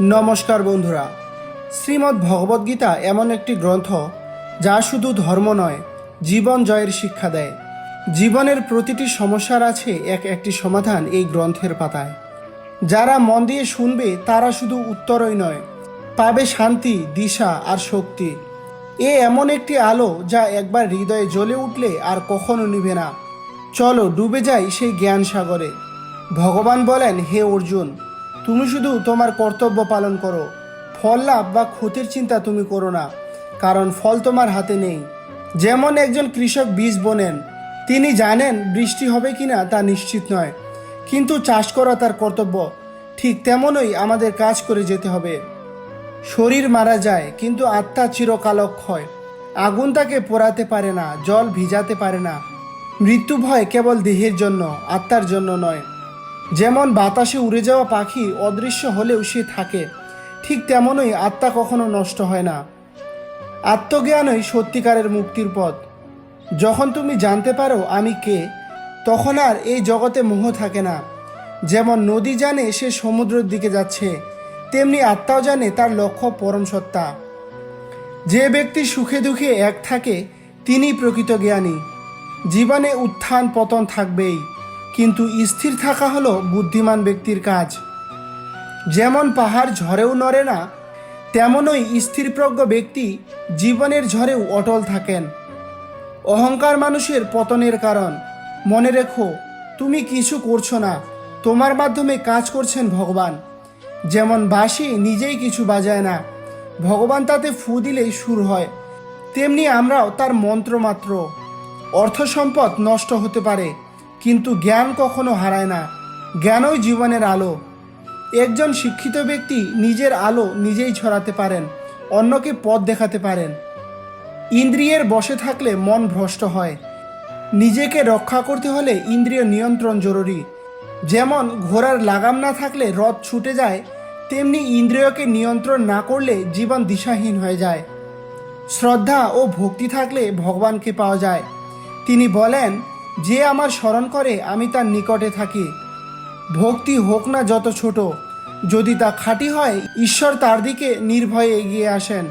নমস্কার বন্ধুরা। শ্রীমদ্ ভগবদ্গীতা এমন একটি গ্রন্থ যা শুধু ধর্ম নয়, জীবন জয়ের শিক্ষা দেয়। জীবনের প্রতিটি সমস্যার আছে এক একটি সমাধান এই গ্রন্থের পাতায়। যারা মন দিয়ে শুনবে, তারা শুধু উত্তরই নয়, পাবে শান্তি, দিশা আর শক্তি। এ এমন একটি আলো যা একবার হৃদয়ে জ্বলে উঠলে আর কখনো নিবে না। চলো ডুবে যাই সেই জ্ঞান সাগরে। ভগবান বলেন, হে অর্জুন তুমি শুধু তোমার কর্তব্য পালন করো। ফল লাভ বা ক্ষতির চিন্তা তুমি করো না, কারণ ফল তোমার হাতে নেই। যেমন একজন কৃষক বীজ বোনেন, তিনি জানেন বৃষ্টি হবে কিনা তা নিশ্চিত নয়, কিন্তু চাষ করা তার কর্তব্য। ঠিক তেমনই আমাদের কাজ করে যেতে হবে। শরীর মারা যায়, কিন্তু আত্মা চিরকালক্ষয়। আগুন তাকে পোড়াতে পারে না, জল ভিজাতে পারে না। মৃত্যু ভয় কেবল দেহের জন্য, আত্মার জন্য নয়। যেমন বাতাসে উড়ে যাওয়া পাখি অদৃশ্য হলেও সে থাকে, ঠিক তেমনই আত্মা কখনো নষ্ট হয় না। আত্মজ্ঞানই সত্যিকারের মুক্তির পথ। যখন তুমি জানতে পারো আমি কে, তখন আর এই জগতে মোহ থাকে না। যেমন নদী জানে সে সমুদ্রের দিকে যাচ্ছে, তেমনি আত্মাও জানে তার লক্ষ্য পরম সত্তা। যে ব্যক্তি সুখে দুঃখে এক থাকে তিনি প্রকৃত জ্ঞানী। জীবনে উত্থান পতন থাকবেই। কিন্তু স্থির থাকা হলো বুদ্ধিমান ব্যক্তির কাজ। যেমন পাহাড় ঝড়েও নড়ে না, তেমনই স্থিরপ্রজ্ঞ ব্যক্তি জীবনের ঝড়েও অটল থাকেন। অহংকার মানুষের পতনের কারণ। মনে রেখো, তুমি কিছু করছ না, তোমার মাধ্যমে কাজ করছেন ভগবান। যেমন বাঁশি নিজেই কিছু বাজায় না, ভগবান তাতে ফু দিলেই সুর হয়। তেমনি আমরাও তার মন্ত্রমাত্র। অর্থ সম্পদ নষ্ট হতে পারে কিন্তু জ্ঞান কখনো হারায় না। জ্ঞানই জীবনের আলো। একজন শিক্ষিত ব্যক্তি নিজের আলো নিজেই ছড়াতে পারেন, অন্যকে পথ দেখাতে পারেন। ইন্দ্রিয়ের বসে থাকলে মন ভ্রষ্ট হয়। নিজেকে রক্ষা করতে হলে ইন্দ্রিয় নিয়ন্ত্রণ জরুরি। যেমন ঘোড়ার লাগাম না থাকলে রথ ছুটে যায়, তেমনি ইন্দ্রিয়কে নিয়ন্ত্রণ না করলে জীবন দিশাহীন হয়ে যায়। শ্রদ্ধা ও ভক্তি থাকলে ভগবানকে পাওয়া যায়। তিনি বলেন যে আমার স্মরণ করে আমি তার নিকটে থাকি। ভক্তি হোক না যত ছোট, যদি তা খাঁটি হয়, ঈশ্বর তার দিকে নির্ভয়ে এগিয়ে আসেন।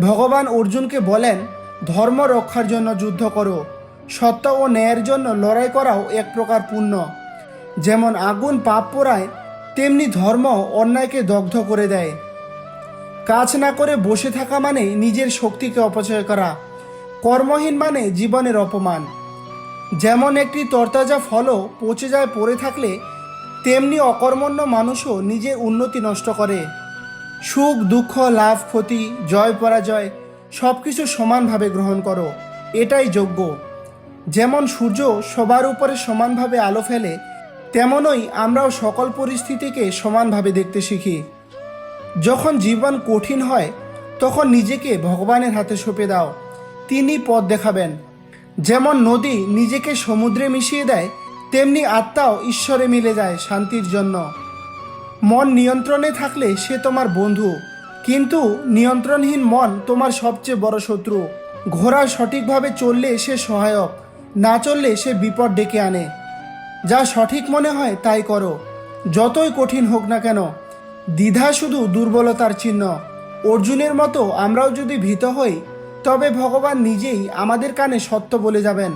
ভগবান অর্জুনকে বলেন, ধর্ম রক্ষার জন্য যুদ্ধ করো, সত্য ও ন্যায়ের জন্য লড়াই করাও এক প্রকার পুণ্য। যেমন আগুন পাপ পোড়ায়, তেমনি ধর্ম অন্যায়কে দগ্ধ করে দেয়। কাজ না করে বসে থাকা মানে নিজের শক্তিকে অপচয় করা। কর্মহীন মানে জীবনের অপমান। যেমন একটি তরতাজা ফলও পচে যায় পড়ে থাকলে, তেমনি অকর্মণ্য মানুষও নিজের উন্নতি নষ্ট করে। সুখ, দুঃখ, লাভ, ক্ষতি, জয়, পরাজয় সব কিছু সমানভাবে গ্রহণ করো, এটাই যোগ্য। যেমন সূর্য সবার উপরে সমানভাবে আলো ফেলে, তেমনই আমরাও সকল পরিস্থিতিকে সমানভাবে দেখতে শিখি। যখন জীবন কঠিন হয়, তখন নিজেকে ভগবানের হাতে সঁপে দাও তিনি পথ দেখাবেন। যেমন নদী নিজেকে সমুদ্রে মিশিয়ে দেয়, তেমনি আত্মাও ঈশ্বরে মিলে যায় শান্তির জন্য। মন নিয়ন্ত্রণে থাকলে সে তোমার বন্ধু, কিন্তু নিয়ন্ত্রণহীন মন তোমার সবচেয়ে বড় শত্রু। ঘোড়া সঠিকভাবে চললে সে সহায়ক, না চললে সে বিপদ ডেকে আনে। যা সঠিক মনে হয় তাই করো, যতই কঠিন হোক না কেন। দ্বিধা শুধু দুর্বলতার চিহ্ন। অর্জুনের মতো আমরাও যদি ভীত হই তবে ভগবান নিজেই আমাদের কানে সত্য বলে যাবেন।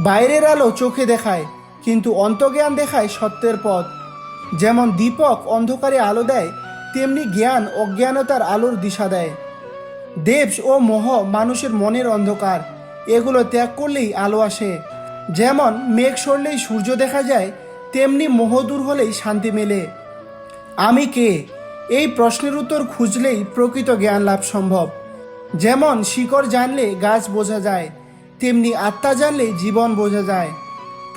বাইরের আলো চোখে দেখায়, কিন্তু অন্তজ্ঞান দেখায় সত্যের পথ। যেমন দীপক অন্ধকারে আলো দেয়, তেমনি জ্ঞান অজ্ঞানতার আলোর দিশা দেয়। দেবস ও মোহ মানুষের মনের অন্ধকার, এগুলো ত্যাগ করলেই আলো আসে। যেমন মেঘ সরলেই সূর্য দেখা যায়, তেমনি মোহ দূর হলেই শান্তি মেলে। আমি কে? এই প্রশ্নের উত্তর খুঁজলেই প্রকৃত জ্ঞান লাভ সম্ভব। যেমন শিকড় জানলে গাছ বোঝা যায়, তেমনি আত্মা জানলে জীবন বোঝা যায়।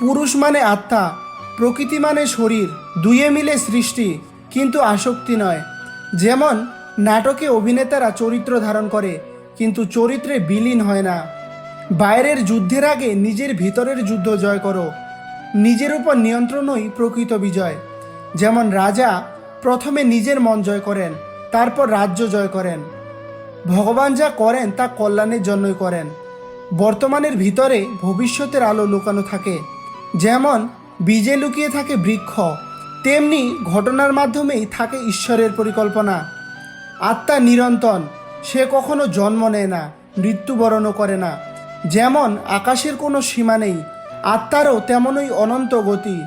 পুরুষ মানে আত্মা, প্রকৃতি মানে শরীর, দুয়ে মিলে সৃষ্টি, কিন্তু আসক্তি নয়। যেমন নাটকে অভিনেতারা চরিত্র ধারণ করে, কিন্তু চরিত্রে বিলীন হয় না। বাইরের যুদ্ধের আগে নিজের ভিতরের যুদ্ধ জয় করো। নিজের উপর নিয়ন্ত্রণই প্রকৃত বিজয়। যেমন রাজা প্রথমে নিজের মন জয় করেন, তারপর রাজ্য জয় করেন। ভগবান যা করেন তা কল্যাণের জন্যই করেন। বর্তমানের ভিতরে ভবিষ্যতের আলো লুকানো থাকে। যেমন, বীজে লুকিয়ে থাকে বৃক্ষ, তেমনি ঘটনার মাধ্যমেই থাকে ঈশ্বরের পরিকল্পনা। আত্মা নিরন্তন সে কখনো জন্ম নেয় না, মৃত্যুবরণও করে না। যেমন, আকাশের কোনো সীমা নেই, আত্মারও তেমনই অনন্ত গতি।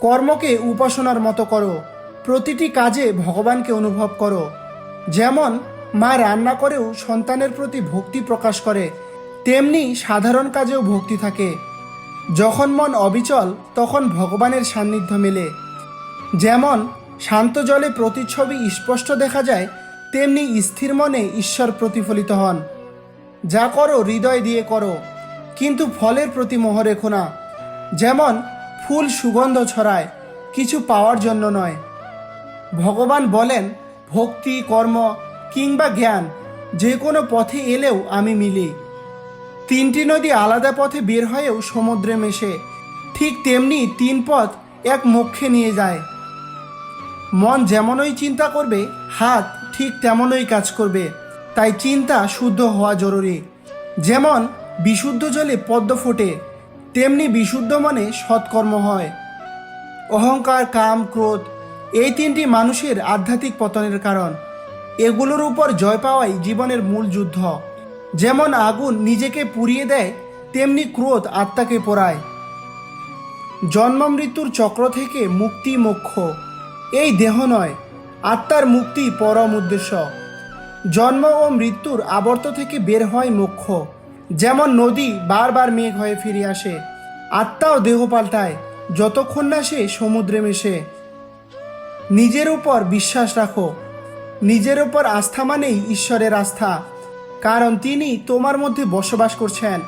কর্মকে উপাসনার মতো করো, প্রতিটি কাজে ভগবানকে অনুভব করো। যেমন মা রান্না করেও সন্তানের প্রতি ভক্তি প্রকাশ করে, তেমনি সাধারণ কাজেও ভক্তি থাকে। যখন মন অবিচল, তখন ভগবানের সান্নিধ্য মেলে। যেমন, শান্ত জলে প্রতিচ্ছবি স্পষ্ট দেখা যায়, তেমনি স্থির মনে ঈশ্বর প্রতিফলিত হন। যা করো হৃদয় দিয়ে করো, কিন্তু ফলের প্রতি মোহ রেখো না। যেমন, ফুল সুগন্ধ ছড়ায়, কিছু পাওয়ার জন্য নয়। ভগবান বলেন, ভক্তি, কর্ম কিংবা জ্ঞান, যে কোনো পথে এলেও আমি মিলি। তিনটি নদী আলাদা পথে বের হয়েও সমুদ্রে মেশে, ঠিক তেমনি তিন পথ এক মোক্ষে নিয়ে যায়। মন যেমনই চিন্তা করবে, হাত ঠিক তেমনই কাজ করবে, তাই চিন্তা শুদ্ধ হওয়া জরুরি। যেমন বিশুদ্ধ জলে পদ্ম ফোটে, তেমনি বিশুদ্ধ মনে সৎকর্ম হয়। অহংকার, কাম, ক্রোধ, এই তিনটি মানুষের আধ্যাত্মিক পতনের কারণ। এগুলোর উপর জয় পাওয়াই জীবনের মূল যুদ্ধ। যেমন আগুন নিজেকে পুড়িয়ে দেয়, তেমনি ক্রোধ আত্মাকে পোড়ায়। জন্ম মৃত্যুর চক্র থেকে মুক্তি মোক্ষ। এই দেহ নয়, আত্মার মুক্তি পরম উদ্দেশ্য। জন্ম ও মৃত্যুর আবর্ত থেকে বের হয় মোক্ষ। যেমন নদী বারবার মেঘ হয়ে ফিরে আসে, আত্মাও দেহ পাল্টায়, যতক্ষণ না সে সমুদ্রে মেশে। নিজের উপর বিশ্বাস রাখো নিজের ওপর আস্থা মানেই ঈশ্বরের আস্থা, কারণ তিনি তোমার মধ্যে বসবাস করছেন।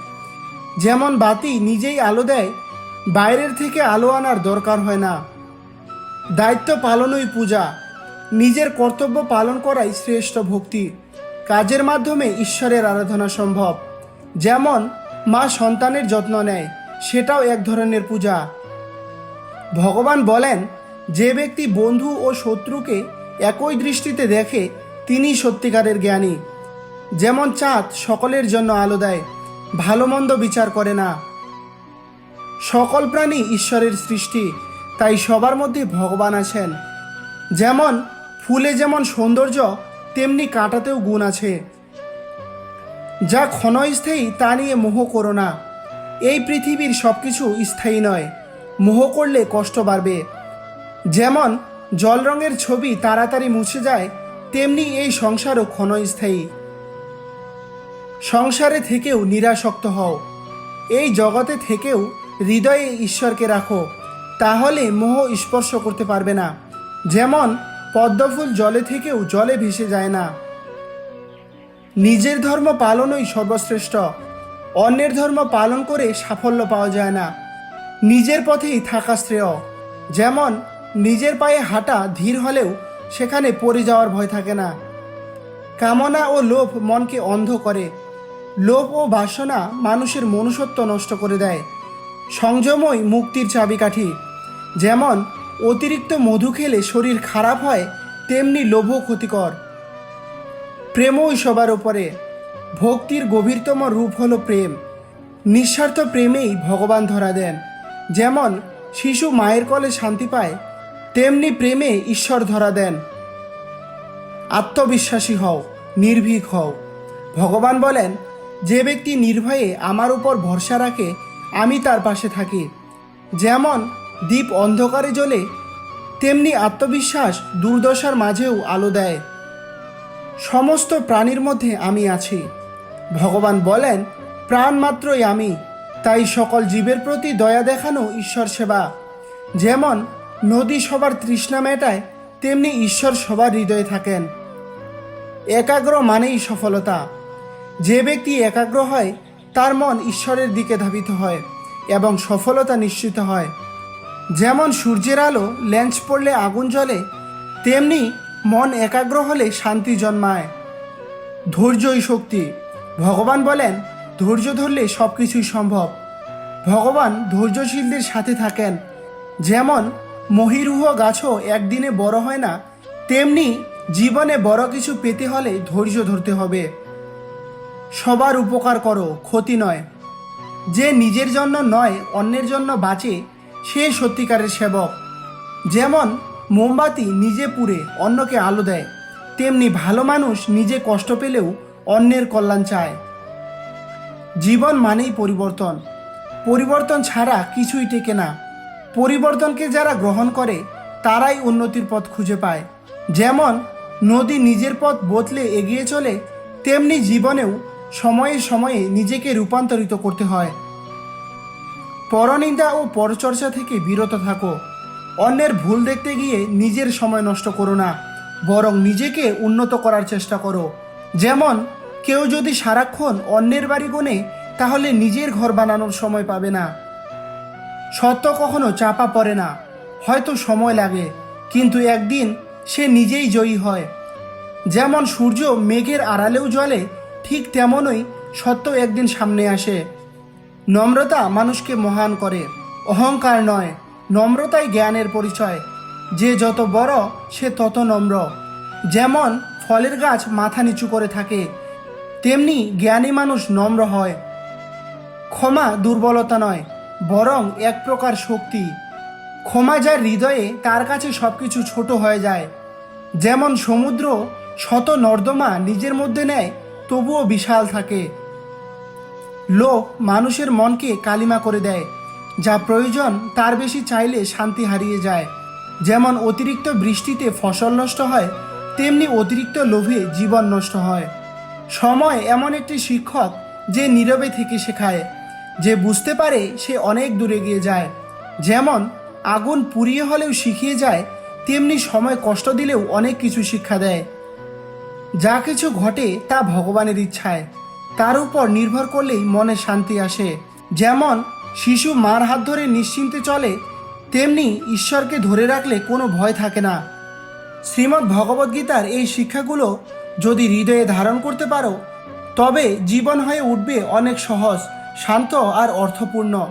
যেমন বাতি নিজেই আলো দেয়, বাইরের থেকে আলো আনার দরকার হয় না। দায়িত্ব পালনই পূজা, নিজের কর্তব্য পালন করাই শ্রেষ্ঠ ভক্তি। কাজের মাধ্যমে ঈশ্বরের আরাধনা সম্ভব। যেমন, মা সন্তানের যত্ন নেয়, সেটাও এক ধরনের পূজা। ভগবান বলেন, যে ব্যক্তি বন্ধু ও শত্রুকে একই দৃষ্টিতে দেখে তিনি সত্যিকারের জ্ঞানী। যেমন চাঁদ সকলের জন্য আলো দেয়, ভালো মন্দ বিচার করে না। সকল প্রাণী ঈশ্বরের সৃষ্টি, তাই সবার মধ্যে ভগবান আছেন। যেমন ফুলে যেমন সৌন্দর্য, তেমনি কাঁটাতেও গুণ আছে। যা ক্ষণস্থায়ী তা নিয়ে মোহ করো না। এই পৃথিবীর সব কিছু স্থায়ী নয়, মোহ করলে কষ্ট বাড়বে। যেমন জল রঙের ছবি তাড়াতাড়ি মুছে যায়, তেমনি এই সংসারও ক্ষণস্থায়ী। সংসারে থেকেও নিরাসক্ত হও। এই জগতে থেকেও হৃদয়ে ঈশ্বরকে রাখো, তাহলে মোহ স্পর্শ করতে পারবে না। যেমন পদ্মফুল জলে থেকেও জলে ভেসে যায় না। নিজের ধর্ম পালনই সর্বশ্রেষ্ঠ, অন্যের ধর্ম পালন করে সাফল্য পাওয়া যায় না। নিজের পথেই থাকা শ্রেয়, যেমন নিজের পায়ে হাঁটা ধীর হলেও সেখানে পড়ে যাওয়ার ভয় থাকে না। কামনা ও লোভ মনকে অন্ধ করে। লোভ ও বাসনা মানুষের মনুষ্যত্ব নষ্ট করে দেয়। সংযমই মুক্তির চাবিকাঠি। যেমন অতিরিক্ত মধু খেলে শরীর খারাপ হয়, তেমনি লোভও ক্ষতিকর। প্রেমই সবার উপরে। ভক্তির গভীরতম রূপ হলো প্রেম। নিঃস্বার্থ প্রেমেই ভগবান ধরা দেন। যেমন শিশু মায়ের কলে শান্তি পায় তেমনি প্রেমে ঈশ্বর ধরা দেন। আত্মবিশ্বাসী হও, নির্ভীক হও। ভগবান বলেন, যে ব্যক্তি নির্ভয়ে আমার উপর ভরসা রাখে, আমি তার পাশে থাকি। যেমন দ্বীপ অন্ধকারে জ্বলে, তেমনি আত্মবিশ্বাস দুর্দশার মাঝেও আলো দেয়। সমস্ত প্রাণীর মধ্যে আমি আছি। ভগবান বলেন, প্রাণ মাত্রই আমি, তাই সকল জীবের প্রতি দয়া দেখানো ঈশ্বর সেবা। যেমন নদী সবার তৃষ্ণা মেটায়, তেমনি ঈশ্বর সবার হৃদয়ে থাকেন। একাগ্র মানেই সফলতা। যে ব্যক্তি একাগ্র হয়, তার মন ঈশ্বরের দিকে ধাবিত হয় এবং সফলতা নিশ্চিত হয়। যেমন সূর্যের আলো ল্যান্স পড়লে আগুন জ্বলে, তেমনি মন একাগ্র হলে শান্তি জন্মায়। ধৈর্যই শক্তি। ভগবান বলেন, ধৈর্য ধরলে সব কিছুই সম্ভব। ভগবান ধৈর্যশীলদের সাথে থাকেন। যেমন মহিরুহ গাছও একদিনে বড় হয় না, তেমনি জীবনে বড় কিছু পেতে হলে ধৈর্য ধরতে হবে। সবার উপকার করো, ক্ষতি নয়। যে নিজের জন্য নয়, অন্যের জন্য বাঁচে, সে সত্যিকারের সেবক। যেমন মোমবাতি নিজে পুড়ে অন্যকে আলো দেয়, তেমনি ভালো মানুষ নিজে কষ্ট পেলেও অন্যের কল্যাণ চায়। জীবন মানেই পরিবর্তন। পরিবর্তন ছাড়া কিছুই টেকে না। পরিবর্তনকে যারা গ্রহণ করে, তারাই উন্নতির পথ খুঁজে পায়। যেমন, নদী নিজের পথ বদলে এগিয়ে চলে, তেমনি জীবনেও সময়ে সময়ে নিজেকে রূপান্তরিত করতে হয়। পরনিন্দা ও পরচর্চা থেকে বিরত থাকো। অন্যের ভুল দেখতে গিয়ে নিজের সময় নষ্ট করো না, বরং নিজেকে উন্নত করার চেষ্টা করো। যেমন, কেউ যদি সারাক্ষণ অন্যের বাড়ি গোনে, তাহলে নিজের ঘর বানানোর সময় পাবে না। সত্য কখনো চাপা পড়ে না। হয়তো সময় লাগে, কিন্তু একদিন সে নিজেই জয়ী হয়। যেমন সূর্য মেঘের আড়ালেও জ্বলে, ঠিক তেমনই সত্য একদিন সামনে আসে। নম্রতা মানুষকে মহান করে, অহংকার নয়, নম্রতাই জ্ঞানের পরিচয়। যে যত বড়, সে তত নম্র। যেমন ফলের গাছ মাথা নিচু করে থাকে, তেমনি জ্ঞানী মানুষ নম্র হয়। ক্ষমা দুর্বলতা নয় বরং এক প্রকার শক্তি। ক্ষমা যার হৃদয়ে, তার কাছে সব কিছু ছোট হয়ে যায়। যেমন সমুদ্র, শত নর্দমা নিজের মধ্যে নেয়, তবুও বিশাল থাকে। লোভ মানুষের মনকে কালিমা করে দেয়, যা প্রয়োজন, তার বেশি চাইলে শান্তি হারিয়ে যায়। যেমন অতিরিক্ত বৃষ্টিতে ফসল নষ্ট হয়, তেমনি অতিরিক্ত লোভে জীবন নষ্ট হয়। সময় এমন একটি শিক্ষক যে নীরবে থেকে শেখায়। যে বুঝতে পারে সে অনেক দূরে গিয়ে যায়। যেমন, আগুন পুড়িয়ে হলেও শিখিয়ে যায়, তেমনি সময় কষ্ট দিলেও অনেক কিছু শিক্ষা দেয়। যা কিছু ঘটে তা ভগবানের ইচ্ছায়। তার উপর নির্ভর করলেই মনে শান্তি আসে। যেমন, শিশু মার হাত ধরে নিশ্চিন্তে চলে, তেমনি ঈশ্বরকে ধরে রাখলে কোনো ভয় থাকে না। শ্রীমদ্ ভগবদ্গীতার এই শিক্ষাগুলো যদি হৃদয়ে ধারণ করতে পারো, তবে জীবন হয়ে উঠবে অনেক সহজ। শান্ত আর অর্থপূর্ণ।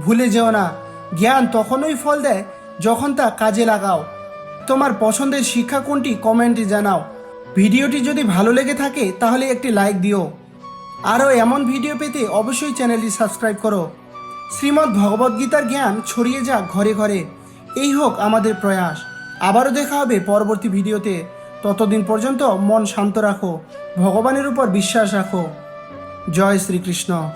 ভুলে যেও না। জ্ঞান তখনই ফল দেয় যখন তা কাজে লাগাও। তোমার পছন্দের শিক্ষা কোনটি কমেন্টে জানাও। ভিডিওটি যদি ভালো লেগে থাকে তাহলে একটি লাইক দিও। আরও এমন ভিডিও পেতে অবশ্যই চ্যানেলটি সাবস্ক্রাইব করো। শ্রীমদ্ ভগবদ্গীতার জ্ঞান ছড়িয়ে যাক ঘরে ঘরে। এই হোক আমাদের প্রয়াস। আবারও দেখা হবে পরবর্তী ভিডিওতে। ততদিন পর্যন্ত মন শান্ত রাখো। ভগবানের উপর বিশ্বাস রাখো। জয় শ্রীকৃষ্ণ।